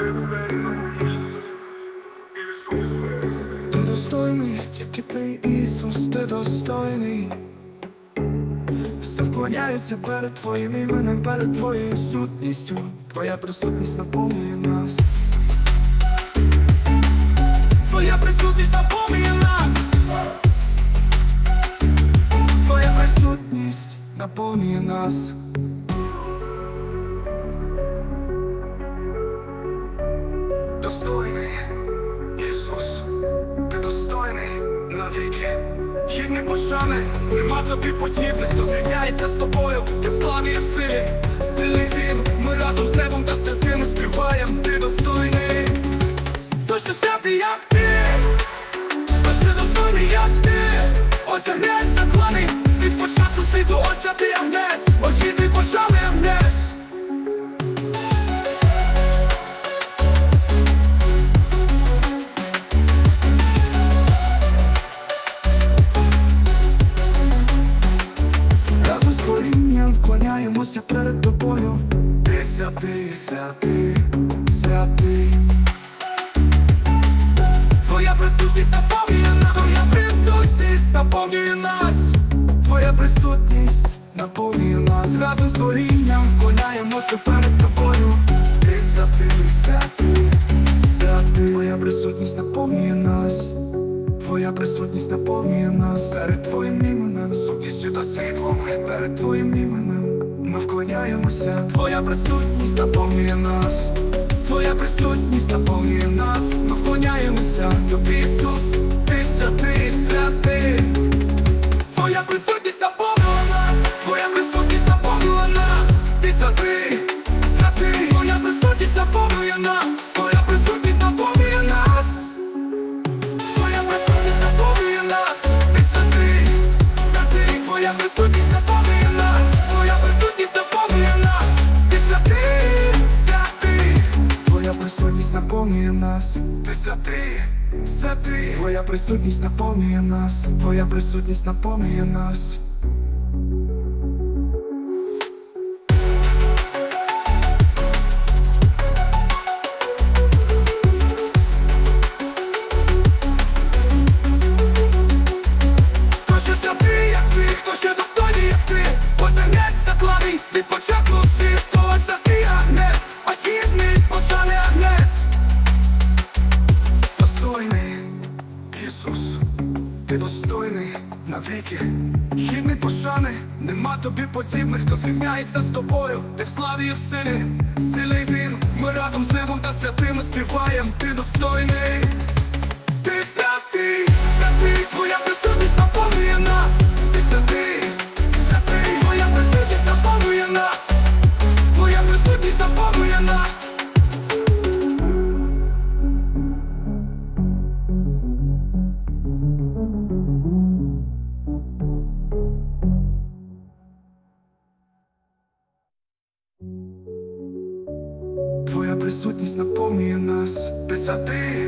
Ти достойний, тільки ти, Ісус, ти достойний. Все вклоняється перед твоїм іменем, перед твоєю сутністю. Твоя присутність наповнює нас. Твоя присутність наповнює нас. Твоя присутність наповнює нас. Достойний, Ісус, ти достойний навіки. Гідний пошани, нема тобі подібних, хто зрівняється з тобою, ти в славі і силі, сильний він, ми разом з небом та святими співаєм, ти достойний, то що святий, як ти, що достойний, як ти, ось агнець закланий, від початку світу, ось святий агнець, ось гідний пошани творінням вклоняємося перед тобою. Ти святий, святий, святий. Твоя присутність наповнює нас, твоя присутність наповнює нас, твоя присутність наповнює нас. Разом з творінням вклоняємося перед тобою. Ти святий, святий, святий. Твоя присутність наповнює нас. Твоя присутність наповнює нас перед твоїм іменем, сутністю та світлом, перед твоїм іменем ми вклоняємося. Твоя присутність наповнює нас, Твоя присутність наповнює нас, ми вклоняємося. Тобі Ісус, ти святий, святий. Твоя присутність наповнює нас, Твоя присутність наповнює нас, ти святий, святий. Твоя присутність наповнює нас, Твоя присутність наповнює нас. Твоя присутність наповнює нас, ти святий, святий, твоя присутність наповнює нас, наповнює нас, ти святий, святий, твоя присутність наповнює нас, твоя присутність наповнює нас. Достойний навіки, гідний пошани, нема тобі подібних, хто зрівняється з тобою, ти в славі і в силі, силий він, ми разом з небом та святими співаєм, ти достойний. Ти святий, святий, Присутність наповнює нас, ти святий,